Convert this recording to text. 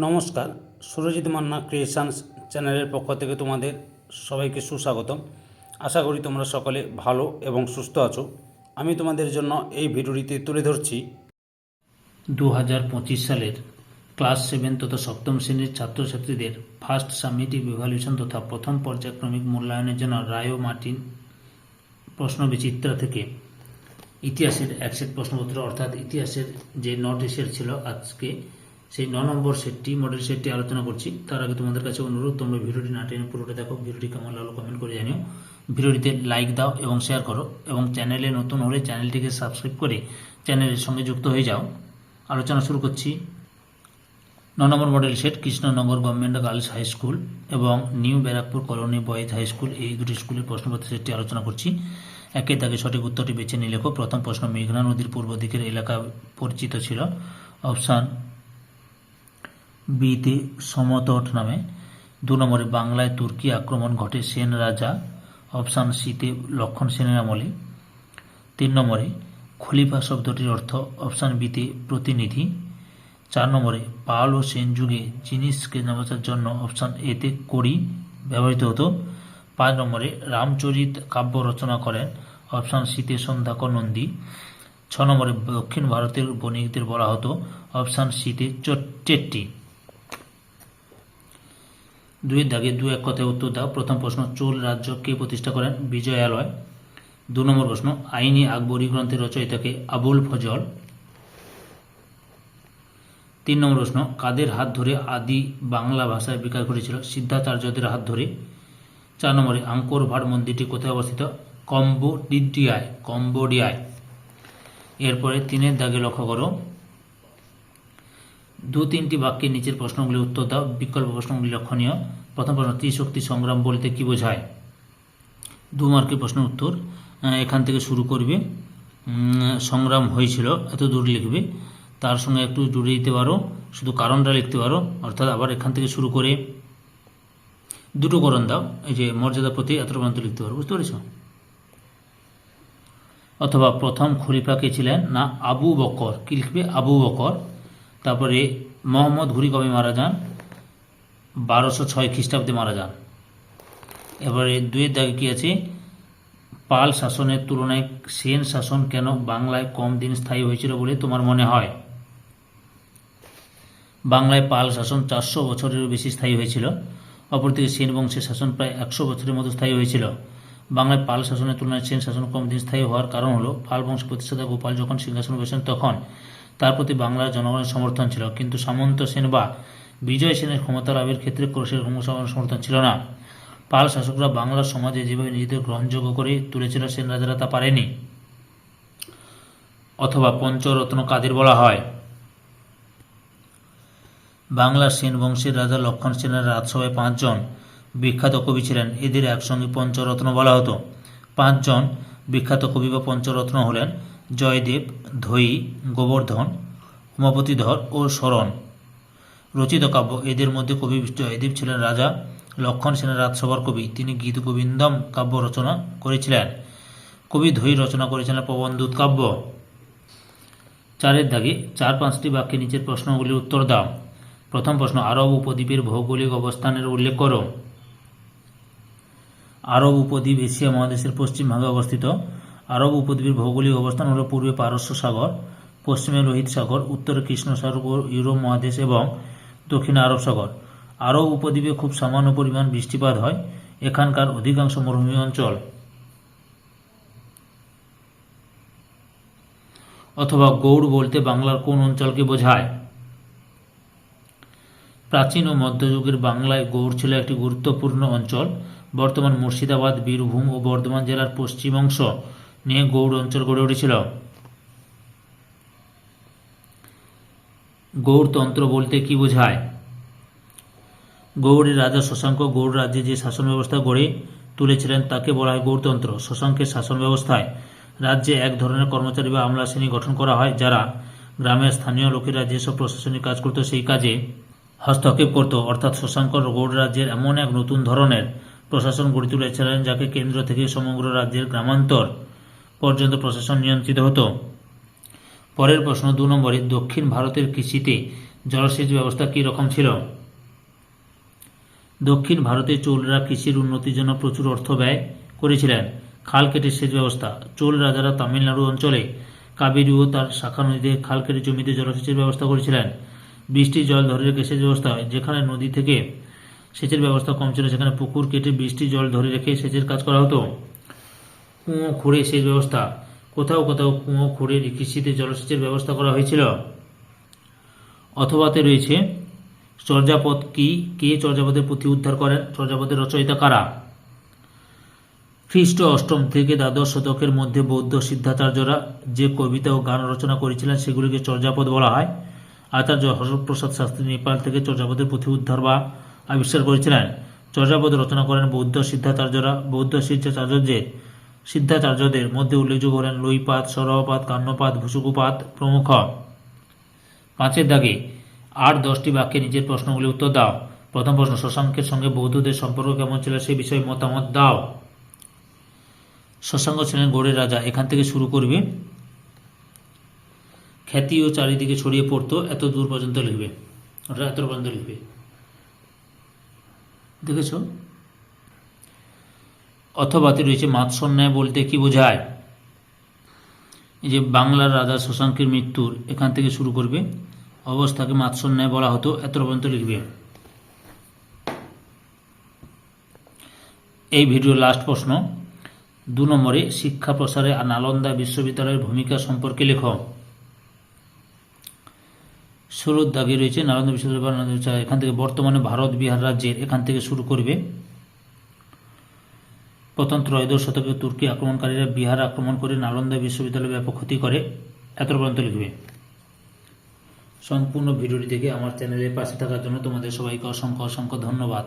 নমস্কার, সুরজিৎ মান্না ক্রিয়েশনস চ্যানেলের পক্ষ থেকে তোমাদের সবাইকে সুস্বাগতম। আশা করি তোমরা সকলে ভালো এবং সুস্থ আছো। আমি তোমাদের জন্য এই ভিডিওটিতে তুলে ধরছি দু হাজার পঁচিশ সালের ক্লাস সেভেন তথা সপ্তম শ্রেণির ছাত্রছাত্রীদের ফার্স্ট সামিটিভ ইভ্যালুয়েশন তথা প্রথম পর্যায়ক্রমিক মূল্যায়নের জন্য রায় মার্টিন প্রশ্ন বিচিত্রা থেকে ইতিহাসের এক সেট প্রশ্নপত্র, অর্থাৎ ইতিহাসের যে নটি সেট ছিল আজকে সেই ন নম্বর সেটটি মডেল সেটটি আলোচনা করছি। তার আগে তোমাদের কাছে অনুরোধ, তোমরা ভিডিওটি না টেনে পুরোটা দেখো, ভিডিওটি কেমন লাগল কমেন্ট করে জানিও। ভিডিওটিতে লাইক দাও এবং শেয়ার করো এবং চ্যানেলে নতুন হলে চ্যানেলটিকে সাবস্ক্রাইব করে চ্যানেলের সঙ্গে যুক্ত হয়ে যাও। আলোচনা শুরু করছি। ন নম্বর model set Krishnanagar government girls high school এবং new Barrackpore colony boys high school. এই দুটি স্কুলের প্রশ্নপত্র সেটটি আলোচনা করছি। একে তাকে সঠিক উত্তরটি বেছে নিয়ে লেখো। প্রথম প্রশ্ন, মেঘনা নদীর পূর্ব দিকের এলাকা পরিচিত ছিল। অপশান বিতে সমতট নামে। দু নম্বরে, বাংলায় তুর্কি আক্রমণ ঘটে সেন রাজা, অপশান সিতে লক্ষণ সেনের আমলে। তিন নম্বরে, খলিফা শব্দটির অর্থ অপশান বিতে প্রতিনিধি। চার নম্বরে, পাল ও সেন যুগে জিনিস কেনাবেচার জন্য অপশান এতে কড়ি ব্যবহৃত হতো। পাঁচ নম্বরে, রামচরিত কাব্য রচনা করেন, অপশান শীতে সন্ধ্যাকর নন্দী ছ নম্বরে, দক্ষিণ ভারতের বণিকদের বলা হতো অপশান শীতে চেট্টি। দুইয়ের দাগে দু এক কথায় উত্তর দাও। প্রথম প্রশ্ন, চোল রাজ্য কে প্রতিষ্ঠা করেন? বিজয়ালয় দু নম্বর প্রশ্ন, আইনি আকবরী গ্রন্থের রচয়িতাকে আবুল ফজল। তিন নম্বর প্রশ্ন, কাদের হাত ধরে আদি বাংলা ভাষায় বিকাশ ঘটেছিল? সিদ্ধাচার্যদের হাত ধরে। চার নম্বরে, আঙ্কোর ভাট মন্দিরটি কোথায় অবস্থিত? কম্বোডিয়ায় কম্বোডিয়ায়। এরপরে তিনের দাগে লক্ষ্য করো। দু তিনটি বাক্যের নিচের প্রশ্নগুলি উত্তর দাও, বিকল্প প্রশ্নগুলি লক্ষণীয়। প্রথম প্রশ্ন, ত্রিশক্তি সংগ্রাম বলতে কি বোঝায়? দু মার্কের প্রশ্নের উত্তর এখান থেকে শুরু করবে। সংগ্রাম হয়েছিল, এত দূর লিখবে। তার সঙ্গে একটু জুড়ে দিতে পারো, শুধু কারণটা লিখতে পারো, অর্থাৎ আবার এখান থেকে শুরু করে দুটো করণ দাও, এই যে মর্যাদা প্রতি এত পর্যন্ত লিখতে পারো, বুঝতে পেরেছ? অথবা প্রথম খলিফা কে ছিলেন? না, আবু বকর। কি লিখবে? আবু বকর। তারপরে মোহাম্মদ ঘুরি কবে মারা যান? বারোশো ছয় খ্রিস্টাব্দে মারা যান। এবারে দুয়ের দাগে কি আছে? পাল শাসনের তুলনায় সেন শাসন কেন বাংলায় কম দিন স্থায়ী হয়েছিল বলে তোমার মনে হয়? বাংলায় পাল শাসন চারশো বছরেরও বেশি স্থায়ী হয়েছিল। অপরদিকে সেন বংশের শাসন প্রায় একশো বছরের মতো স্থায়ী হয়েছিল। বাংলায় পাল শাসনের তুলনায় সেন শাসন কম দিন স্থায়ী হওয়ার কারণ হলো, পাল বংশ প্রতিষ্ঠাতা গোপাল যখন সিংহাসন বসেন তখন তার প্রতি বাংলার জনগণের সমর্থন ছিল। কিন্তু সামন্ত সেন বা বিজয় সেনের ক্ষমতা লাভের ক্ষেত্রে সেরকম সমর্থন ছিল না। পাল শাসকরা বাংলার সমাজে যেভাবে নিজেদের গ্রহণযোগ্য করে তুলেছিল সেন রাজারা তা পারেনি। অথবা পঞ্চরত্ন কাদের বলা হয়। বাংলার সেন বংশের রাজা লক্ষণ সেনের রাজসভায় পাঁচজন বিখ্যাত কবি ছিলেন। এদের একসঙ্গে পঞ্চরত্ন বলা হতো। পাঁচজন বিখ্যাত কবি বা পঞ্চরত্ন হলেন জয়দেব ধৈ গোবর্ধন, উমাপতিধর ও শরণ। রচিত কাব্য। এদের মধ্যে কবি জয়দেব ছিলেন রাজা, লক্ষণ সেনের রাজসভার কবি। তিনি গীত গোবিন্দম কাব্য রচনা করেছিলেন। কবি ধৈ রচনা করেছিলেন প্রবন্ধুত কাব্য চারের দাগে চার পাঁচটি বাক্যে নিচের প্রশ্নগুলির উত্তর দাও। প্রথম প্রশ্ন, আরব উপদ্বীপের ভৌগোলিক অবস্থানের উল্লেখ করো। আরব উপদ্বীপ এশিয়া মহাদেশের পশ্চিম ভাগে অবস্থিত। আরব উপদ্বীপের ভৌগোলিক অবস্থান হল পূর্বে পারস্য সাগর, পশ্চিমে লোহিত সাগর, উত্তরে কৃষ্ণ সাগর, ইউরোপ মহাদেশ এবং দক্ষিণে আরব সাগর। আরব উপদ্বীপে খুব সামান্য পরিমাণ বৃষ্টিপাত হয়, এখানকার অধিকাংশ মরুভূমি অঞ্চল। অথবা গৌড় বলতে বাংলার কোন অঞ্চলকে বোঝায়। প্রাচীন ও মধ্যযুগের বাংলায় গৌড় ছিল একটি গুরুত্বপূর্ণ অঞ্চল। বর্তমান মুর্শিদাবাদ, বীরভূম ও বর্ধমান জেলার পশ্চিম অংশ নিয়ে গৌড় অঞ্চল গড়ে উঠেছিল। গৌড়তন্ত্র বলতে কি বোঝায়? গৌড়ের রাজা শশাঙ্ক গৌড় রাজ্যে যে শাসন ব্যবস্থা গড়ে তুলেছিলেন তাকে বলা হয় গৌড়তন্ত্র। শশাঙ্কের শাসন ব্যবস্থায় রাজ্যে এক ধরনের কর্মচারী বা আমলা শ্রেণি গঠন করা হয়, যারা গ্রামের স্থানীয় লোকেরা যেসব প্রশাসনিক কাজ করত সেই কাজে হস্তক্ষেপ করত। অর্থাৎ শশাঙ্কর গৌড় রাজ্যের এমন এক নতুন ধরনের প্রশাসন গড়ে তুলেছিলেন, যাকে কেন্দ্র থেকে সমগ্র রাজ্যের গ্রামান্তর পর্যন্ত প্রশাসন নিয়ন্ত্রিত হতো। পরের প্রশ্ন, দু নম্বরে, দক্ষিণ ভারতের কৃষিতে জলসেচ ব্যবস্থা কী রকম ছিল? দক্ষিণ ভারতে চোলরা কৃষির উন্নতির জন্য প্রচুর অর্থ ব্যয় করেছিলেন। খাল কেটে সেচ ব্যবস্থা চোল রাজারা তামিলনাড়ু অঞ্চলে কাবেরী ও তার শাখা নদীতে খাল কেটে জমিতে জলসেচের ব্যবস্থা করেছিলেন। বৃষ্টির জল ধরে রেখে সেচ ব্যবস্থা, যেখানে নদী থেকে সেচের ব্যবস্থা কম ছিল, সেখানে পুকুর কেটে বৃষ্টির জল ধরে রেখে সেচের কাজ করা হতো। কুঁয়ো খুঁড়ে সেচ ব্যবস্থা। কোথাও কোথাও কুঁয়ো খুঁড়ে কৃষিতে জলসেচের ব্যবস্থা করা হয়েছিল। অথবাতে রয়েছে, চর্যাপদ কি? কে চর্যাপদের পুঁথি উদ্ধার করেন? চর্যাপদের রচয়িতা কারা? খ্রিস্ট অষ্টম থেকে দ্বাদশ শতকের মধ্যে বৌদ্ধ সিদ্ধাচার্যরা যে কবিতা ও গান রচনা করেছিলেন, সেগুলিকে চর্যাপদ বলা হয়। আচার্য হরপ্রসাদ শাস্ত্রী নেপাল থেকে চর্যাপদের পুঁথি উদ্ধার বা আবিষ্কার করেছিলেন। চর্যাপদ রচনা করেন বৌদ্ধ সিদ্ধাচার্যরা। বৌদ্ধ সিদ্ধাচার্যদের সিদ্ধাচার্যদের মধ্যে উল্লেখযোগ্য হলেন লইপাত সরহপাত, কান্নপাত, ভুসুকুপাত প্রমুখ। পাঁচের দাগে আর দশটি বাক্যে নিজের প্রশ্নগুলি উত্তর দাও। প্রথম প্রশ্ন, শশাঙ্কের সঙ্গে বৌদ্ধদের সম্পর্ক কেমন ছিল সে বিষয়ে মতামত দাও। শশাঙ্ক ছিলেন গৌড়ের রাজা, এখান থেকে শুরু করবে। খ্যাতি ও চারিদিকে ছড়িয়ে পড়তো, এত দূর পর্যন্ত লিখবে, এত পর্যন্ত লিখবে। দেখেছ? অথবাতে রয়েছে মাৎসন্যায় বলতে কি বোঝায়? যে বাংলার রাজা শশাঙ্কের মৃত্যুর এখান থেকে শুরু করবে অবস্থাকে মাৎসন্যায় বলা হতো এত পর্যন্ত লিখবে। এই ভিডিও লাস্ট প্রশ্ন দু নম্বরে শিক্ষা প্রসারে নালন্দা বিশ্ববিদ্যালয়ের ভূমিকা সম্পর্কে লেখ। ষোলোর দাগে রয়েছে নালন্দা বিশ্ববিদ্যালয়, এখান থেকে বর্তমানে ভারত বিহার রাজ্যের এখান থেকে শুরু করবে। প্রথম ত্রয়োদশ শতকে তুর্কি আক্রমণকারীরা বিহার আক্রমণ করে নালন্দা বিশ্ববিদ্যালয়ে ব্যাপক ক্ষতি করে। এত পর্যন্ত লিখবে। সম্পূর্ণ ভিডিওটি দেখে আমার চ্যানেলের পাশে থাকার জন্য তোমাদের সবাইকে অসংখ্য অসংখ্য ধন্যবাদ।